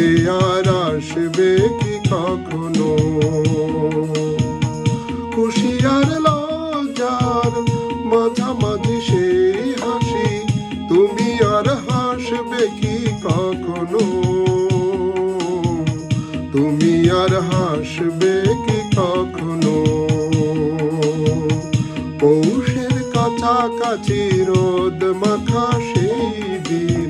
ফিরে আর আসবে কি কখনো? খুশি আর লজ্জার মাঝামাঝি সেই হাসি, তুমি আর হাসবে কি কখনো? তুমি আর হাসবে কি কখনো? পৌষের কাছাকাছি রোদ মাখা সেই দিন।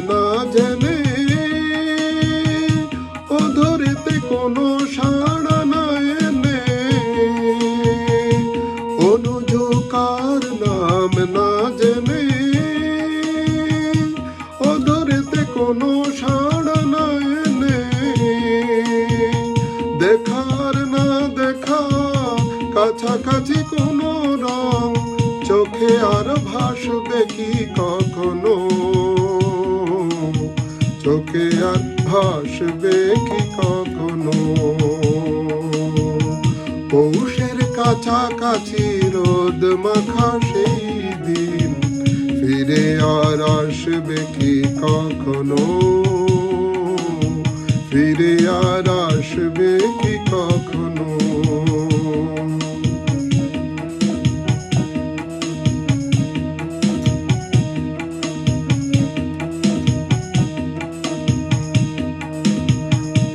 না জেনে ও ধরিতে কোনো সাড়া না এনে অনুযোকার নাম না জেনে ও ধরিতে কোনো সাড়া না এনে দেখার না দেখা কাছাকাছি কোনো রং চোখে আর ভাসবে কি কখনো? চোখে আর ভাসবে কি কখনো? পৌষের কাছাকাছি রোদ মাখা সেই দিন, ফিরে আর আসবে কি কখনো? ফিরে আর আসবে কি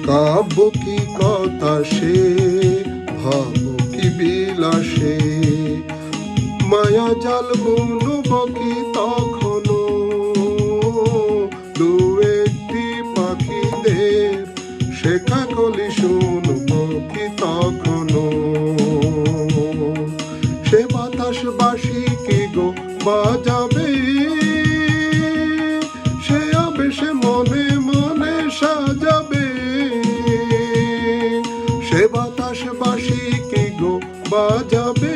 কাব্য কি কথা সে, ভাব কি বিলাসে। মায়া জাল বুনব কি তখনো, দু একটি পাখিদের শেখা কলি শুনব কি তখনো। সে বাতাস বাসি কি গো বাজাবে সে বাতাস বাসি কি গো বাজাবে?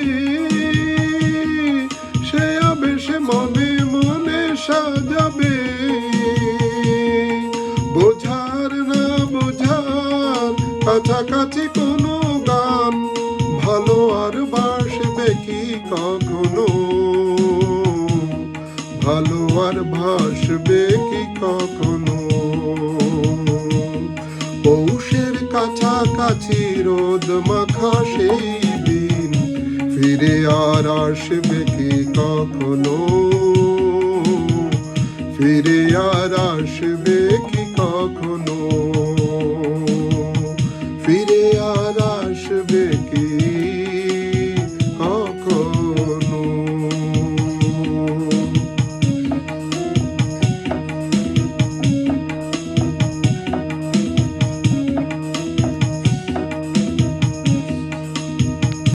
সে আবেশে মনে মনে সাজাবে। বোঝার না বোঝার কাছাকাছি কোনো গান ভালো আর বাসবে কি কখনো? ভালো আর ভাসবে কি কখনো? কাছাকাছি রোদ মাখা সেই দিন। ফিরে আর আসবে কি কখনো? ফিরে আর আসবে কি